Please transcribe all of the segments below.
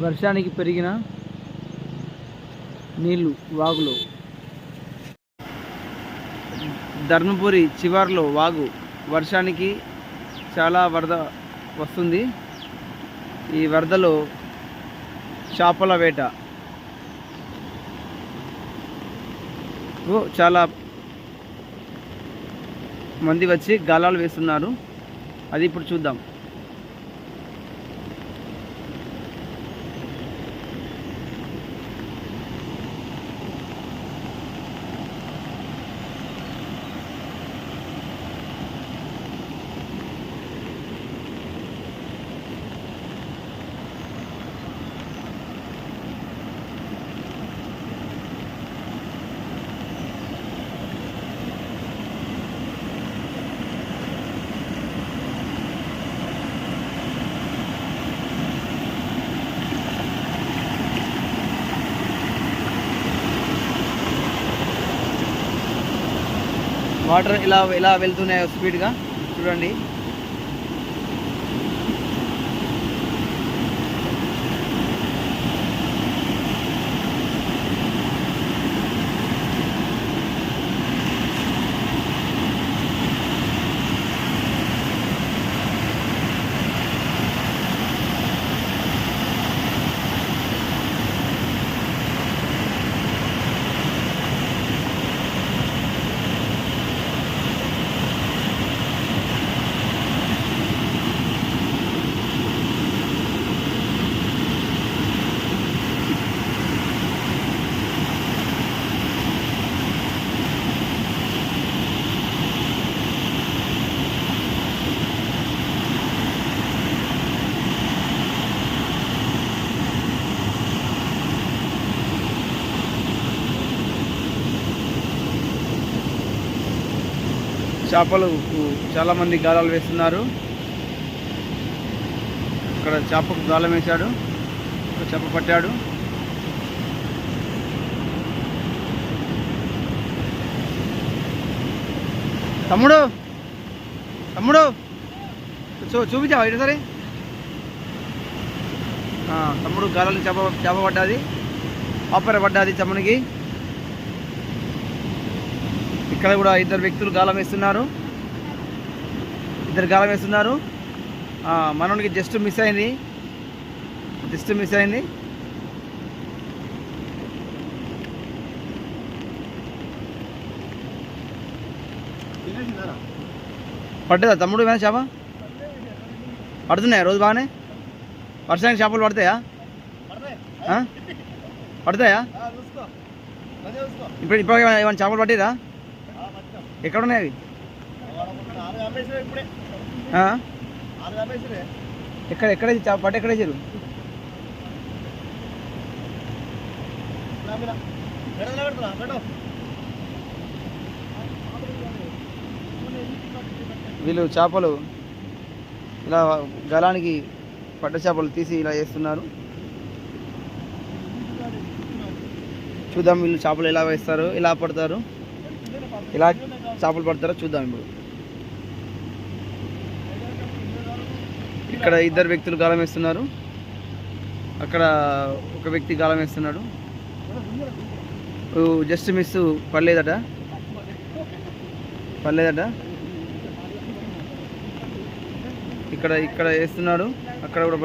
వర్షానికి పెరిగిన నీళ్ళు వాగులో. ధర్మపురి చివర్లో వాగు వర్షానికి చాలా వరద వస్తుంది. ఈ వరదలో చేపల వేట. చాలా మంది వచ్చి గాలాలు వేస్తున్నారు. అది ఇప్పుడు చూద్దాం. వాటర్ ఇలా ఇలా వెళ్తున్నాయి స్పీడ్గా చూడండి. చేపలు చాలామంది గాలాలు వేస్తున్నారు. ఇక్కడ చేపకు గాలం వేశాడు. చేప పట్టాడు. తమ్ముడు! తమ్ముడు! చూ చూపించావా ఇటు సరే? తమ్ముడు గాలని చేప చేప పడ్డది. ఆపర పడ్డది తమ్మునికి ఇక్కడ కూడా ఇద్దరు వ్యక్తులు గాలం వేస్తున్నారు. ఇద్దరు గాలం వేస్తున్నారు. మనోనికి జస్ట్ మిస్ అయింది. జస్ట్ మిస్ అయింది. పడ్డదా తమ్ముడు ఏమైనా చేప? పడుతున్నాయా రోజు బాగానే? వర్షానికి చేపలు పడతాయా? పడతాయా? ఇప్పుడు ఇప్పుడు ఏమైనా చేపలు పట్టిరా ఎక్కడ ఉన్నాయి అవి ఎక్కడ ఎక్కడ పట్టు ఎక్కడ వేసారు? వీళ్ళు చేపలు ఇలా గలానికి పట్ట చేపలు తీసి ఇలా వేస్తున్నారు. చూద్దాం వీళ్ళు చేపలు ఎలా వేస్తారు ఎలా పడతారు. ఇలా చేపలు పడతారో చూద్దాం ఇప్పుడు. ఇక్కడ ఇద్దరు వ్యక్తులు గాలం వేస్తున్నారు. అక్కడ ఒక వ్యక్తి గాలం వేస్తున్నాడు. జస్ట్ మిస్ పడలేదట. పడలేదట. ఇక్కడ ఇక్కడ వేస్తున్నాడు. అక్కడ కూడా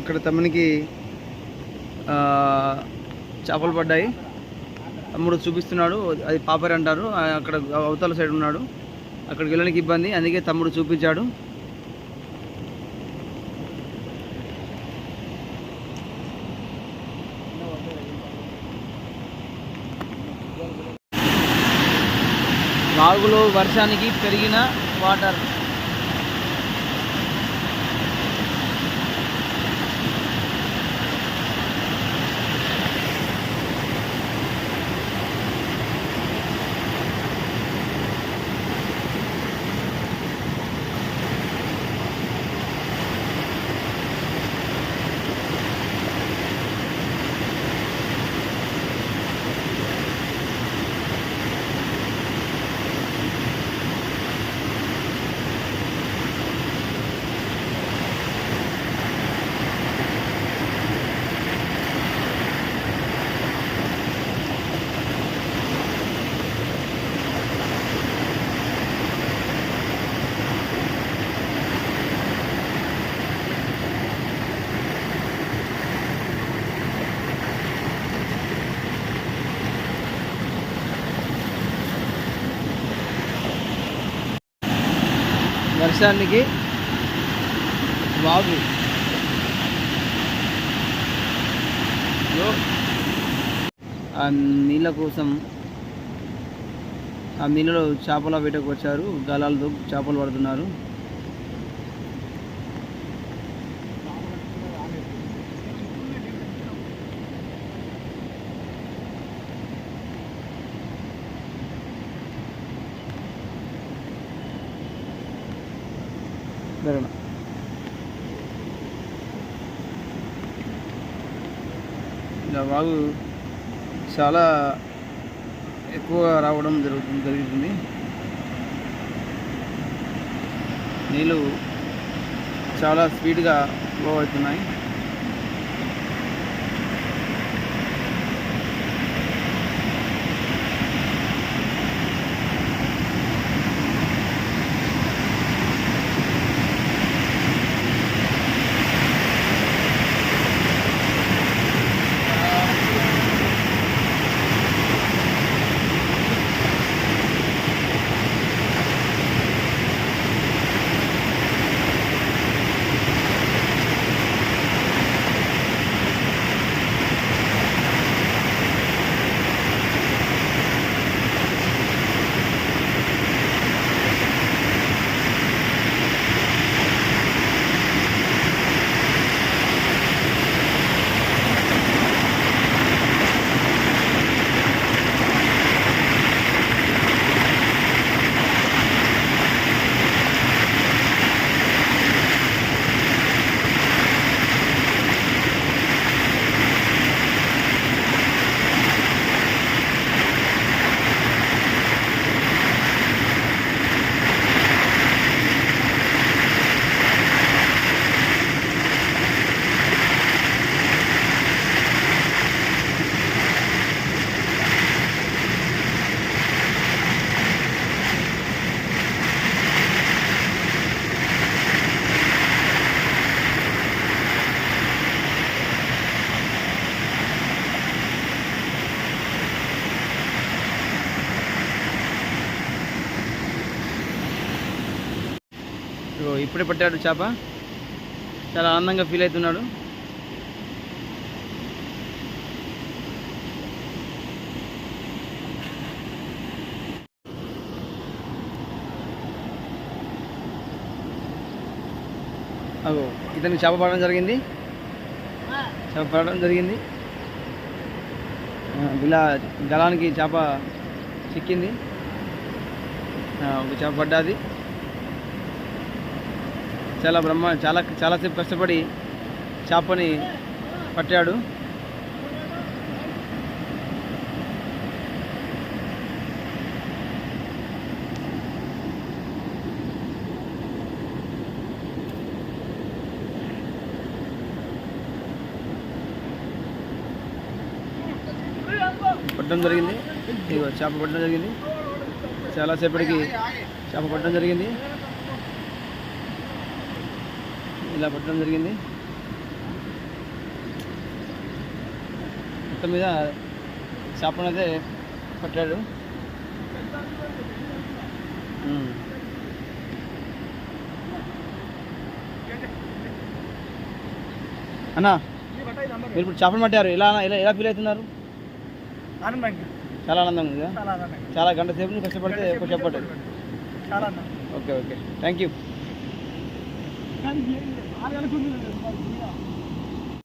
ఇక్కడ తమ్మునికి ఆ, చేపలు పడ్డాయి. తమ్ముడు చూపిస్తున్నాడు అది పాపర్ అంటారు. అక్కడ అవతల సైడ్ ఉన్నాడు. అక్కడికి వెళ్ళడానికి ఇబ్బంది. అందుకే తమ్ముడు చూపించాడు. వాగులో వర్షానికి పెరిగిన వాటర్. వర్షానికి బాబు. ఆ నీళ్ళ కోసం ఆ నీళ్ళలో చేపల వేటకు వచ్చారు. గాలాలతో చేపలు పడుతున్నారు. జరగన ఇలా వాగు చాలా ఎక్కువ రావడం జరుగుతుంది జరుగుతుంది. నీళ్ళు చాలా స్పీడ్గా ఫ్లో అవుతున్నాయి ఇప్పుడే పట్టాడు చేప. చాలా ఆనందంగా ఫీల్ అవుతున్నాడు. అగో ఇతనికి చేప పడడం జరిగింది. చేప పడడం జరిగింది. ఇలా గలానికి చేప చిక్కింది. ఒక చేప పడ్డాది. చాలా బ్రహ్మ చాలా చాలాసేపు కష్టపడి చేపని పట్టాడు. పట్టడం జరిగింది. చేప పట్టడం జరిగింది. చాలాసేపటికి చేప పట్టడం జరిగింది. ఇలా పట్టడం జరిగింది. మొత్తం మీద చేపనైతే పట్టాడు ఉమ్. అన్నా మీరు ఇప్పుడు చేపలు పట్టారు. ఎలా ఎలా ఎలా ఫీల్ అవుతున్నారు? చాలా ఆనందంగా ఉందా చాలా గంట సేపు నుంచి కష్టపడితే ఎక్కువ చెప్పట్లేదు ఆనందం okay okay. Thank you kan hier, alle Kunden, das war.